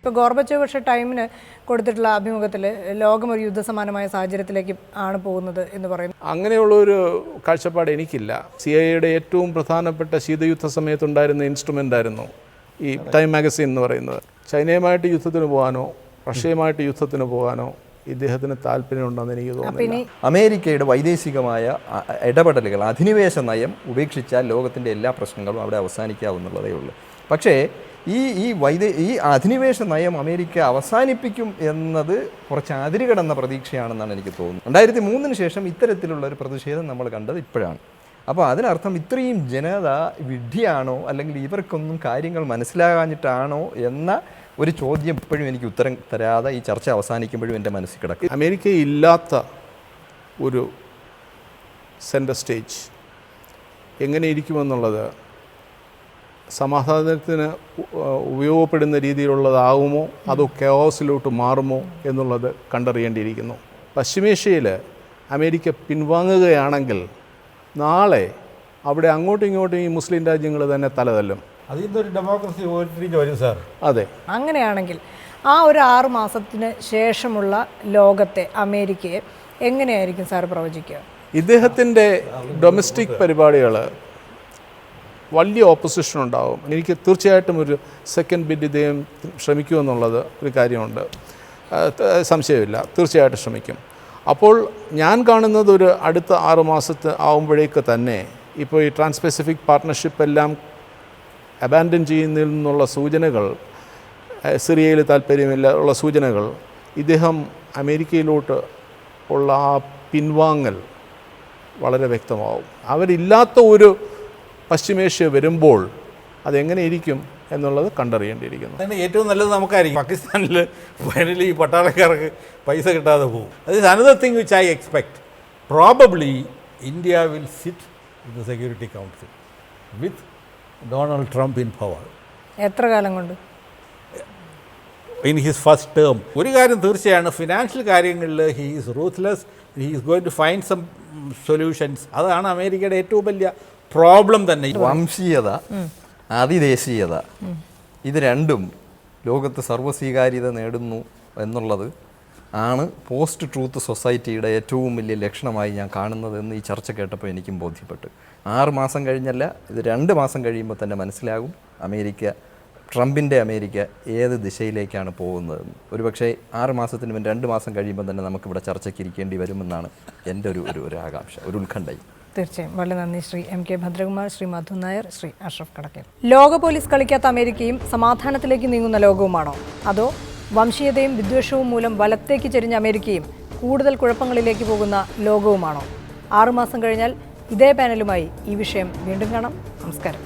ഇപ്പോൾ ഗോർബച്ചോവ് പക്ഷേ ടൈമിന് കൊടുത്തിട്ടുള്ള അഭിമുഖത്തിൽ ലോകം ഒരു യുദ്ധസമാനമായ സാഹചര്യത്തിലേക്ക് ആണ് പോകുന്നത് എന്ന് പറയുന്നു. അങ്ങനെയുള്ള ഒരു കാഴ്ചപ്പാട് എനിക്കില്ല. സി ഐ എയുടെ ഏറ്റവും പ്രധാനപ്പെട്ട ശീതയുദ്ധ സമയത്തുണ്ടായിരുന്ന ഇൻസ്ട്രുമെന്റ് ആയിരുന്നു ഈ ടൈം മാഗസിൻ എന്ന് പറയുന്നത്. ചൈനയുമായിട്ട് യുദ്ധത്തിന് പോകാനോ റഷ്യയുമായിട്ട് യുദ്ധത്തിന് പോകാനോ ഇദ്ദേഹത്തിന് താല്പര്യമുണ്ടെന്ന് എനിക്ക് തോന്നുന്നു അമേരിക്കയുടെ വൈദേശികമായ ഇടപെടലുകൾ അധിനിവേശ നയം ഉപേക്ഷിച്ചാൽ ലോകത്തിന്റെ എല്ലാ പ്രശ്നങ്ങളും അവിടെ അവസാനിക്കാവുന്നുള്ളതേ ഉള്ളൂ. പക്ഷേ ഈ ഈ വൈദേ ഈ അധിനിവേശ നയം അമേരിക്ക അവസാനിപ്പിക്കും എന്നത് കുറച്ച് അതിരുകടന്ന പ്രതീക്ഷയാണെന്നാണ് എനിക്ക് തോന്നുന്നത്. രണ്ടായിരത്തി മൂന്നിന് ശേഷം ഇത്തരത്തിലുള്ള ഒരു പ്രതിഷേധം നമ്മൾ കണ്ടത് ഇപ്പോഴാണ്. അപ്പോൾ അതിനർത്ഥം ഇത്രയും ജനത വിഡ്ഢിയാണോ അല്ലെങ്കിൽ ഇവർക്കൊന്നും കാര്യങ്ങൾ മനസ്സിലാകാഞ്ഞിട്ടാണോ എന്ന ഒരു ചോദ്യം ഇപ്പോഴും എനിക്ക് ഉത്തരം തരാതെ ഈ ചർച്ച അവസാനിക്കുമ്പോഴും എന്റെ മനസ്സിൽ കിടക്കും. അമേരിക്ക ഇല്ലാത്ത ഒരു സെന്റർ സ്റ്റേജ് എങ്ങനെ ഇരിക്കുമെന്നുള്ളത് സമാധാനത്തിന് ഉപയോഗപ്പെടുന്ന രീതിയിലുള്ളതാകുമോ അതോ കെയോസിലോട്ട് മാറുമോ എന്നുള്ളത് കണ്ടറിയേണ്ടിയിരിക്കുന്നു. പശ്ചിമേഷ്യയിൽ അമേരിക്ക പിൻവാങ്ങുകയാണെങ്കിൽ നാളെ അവിടെ അങ്ങോട്ടും ഇങ്ങോട്ടും ഈ മുസ്ലിം രാജ്യങ്ങൾ തന്നെ തലതല്ലും. ഡെമോക്രസി വരും സാർ അതെ. അങ്ങനെയാണെങ്കിൽ ആ ഒരു ആറ് മാസത്തിന് ശേഷമുള്ള ലോകത്തെ അമേരിക്കയെ എങ്ങനെയായിരിക്കും സാർ പ്രവചിക്കുക? ഇദ്ദേഹത്തിന്റെ ഡൊമസ്റ്റിക് പരിപാടികൾ വലിയ ഓപ്പോസിഷൻ ഉണ്ടാവും. എനിക്ക് തീർച്ചയായിട്ടും ഒരു സെക്കൻഡ് ബിഡ് ഇദ്ദേഹം ശ്രമിക്കുമെന്നുള്ളത് ഒരു കാര്യമുണ്ട്. സംശയമില്ല. തീർച്ചയായിട്ടും ശ്രമിക്കും. അപ്പോൾ ഞാൻ കാണുന്നത് ഒരു അടുത്ത ആറ് മാസത്ത് ആവുമ്പോഴേക്ക് തന്നെ ഇപ്പോൾ ഈ ട്രാൻസ് പസഫിക് പാർട്ട്ണർഷിപ്പ് എല്ലാം അബാൻഡൻ ചെയ്യുന്നതിൽ നിന്നുള്ള സൂചനകൾ സിറിയയിൽ താല്പര്യമില്ല ഉള്ള സൂചനകൾ ഇദ്ദേഹം അമേരിക്കയിലോട്ട് ഉള്ള ആ പിൻവാങ്ങൽ വളരെ വ്യക്തമാവും. അവരില്ലാത്ത ഒരു പശ്ചിമേഷ്യ വരുമ്പോൾ അതെങ്ങനെ ഇരിക്കും എന്നുള്ളത് കണ്ടറിയേണ്ടിയിരിക്കുന്നു. അതിന് ഏറ്റവും നല്ലത് നമുക്കായിരിക്കും. പാകിസ്ഥാനിൽ ഫൈനലി ഈ പട്ടാളക്കാർക്ക് പൈസ കിട്ടാതെ പോകും. അത് is another thing which I expect probably India will sit in the security council with Donald Trump in power എത്ര കാലം കൊണ്ട്? ഇൻ ഹിസ് ഫസ്റ്റ് ടേം ഒരു കാര്യം തീർച്ചയാണ് ഫിനാൻഷ്യൽ കാര്യങ്ങളിൽ he is ruthless he is going to find some solutions അതാണ് അമേരിക്കയുടെ ഏറ്റവും വലിയ പ്രോബ്ലം തന്നെ. വംശീയത അതിദേശീയത. ഇത് രണ്ടും ലോകത്ത് സർവസ്വീകാര്യത നേടുന്നു എന്നുള്ളത് ആണ് പോസ്റ്റ് ട്രൂത്ത് സൊസൈറ്റിയുടെ ഏറ്റവും വലിയ ലക്ഷണമായി ഞാൻ കാണുന്നത് എന്ന് ഈ ചർച്ച കേട്ടപ്പോൾ എനിക്കും ബോധ്യപ്പെട്ടു. ആറ് മാസം കഴിഞ്ഞല്ല ഇത് രണ്ട് മാസം കഴിയുമ്പോൾ തന്നെ മനസ്സിലാകും അമേരിക്ക ട്രംപിന്റെ അമേരിക്ക ഏത് ദിശയിലേക്കാണ് പോകുന്നതെന്ന്. ഒരുപക്ഷെ ആറ് മാസത്തിന് മുമ്പ് രണ്ട് മാസം കഴിയുമ്പോൾ തന്നെ നമുക്കിവിടെ ചർച്ചയ്ക്ക് ഇരിക്കേണ്ടി വരുമെന്നാണ് എന്റെ ഒരു ഒരു ഒരു ആകാംക്ഷ ഒരു ഉത്കണ്ഠയും. തീർച്ചയായും. വളരെ നന്ദി ശ്രീ എം കെ ഭദ്രകുമാർ ശ്രീ മധു നായർ ശ്രീ അഷ്റഫ് കടക്കൽ ലോക പോലീസ് കളിക്കാത്ത അമേരിക്കയും സമാധാനത്തിലേക്ക് നീങ്ങുന്ന ലോകവുമാണോ? അതോ വംശീയതയും വിദ്വേഷവും മൂലം വലത്തേക്ക് ചെരിഞ്ഞ അമേരിക്കയും കൂടുതൽ കുഴപ്പങ്ങളിലേക്ക് പോകുന്ന ലോകവുമാണോ? ആറുമാസം കഴിഞ്ഞാൽ ഇതേ പാനലുമായി ഈ വിഷയം വീണ്ടും കാണാം. നമസ്കാരം.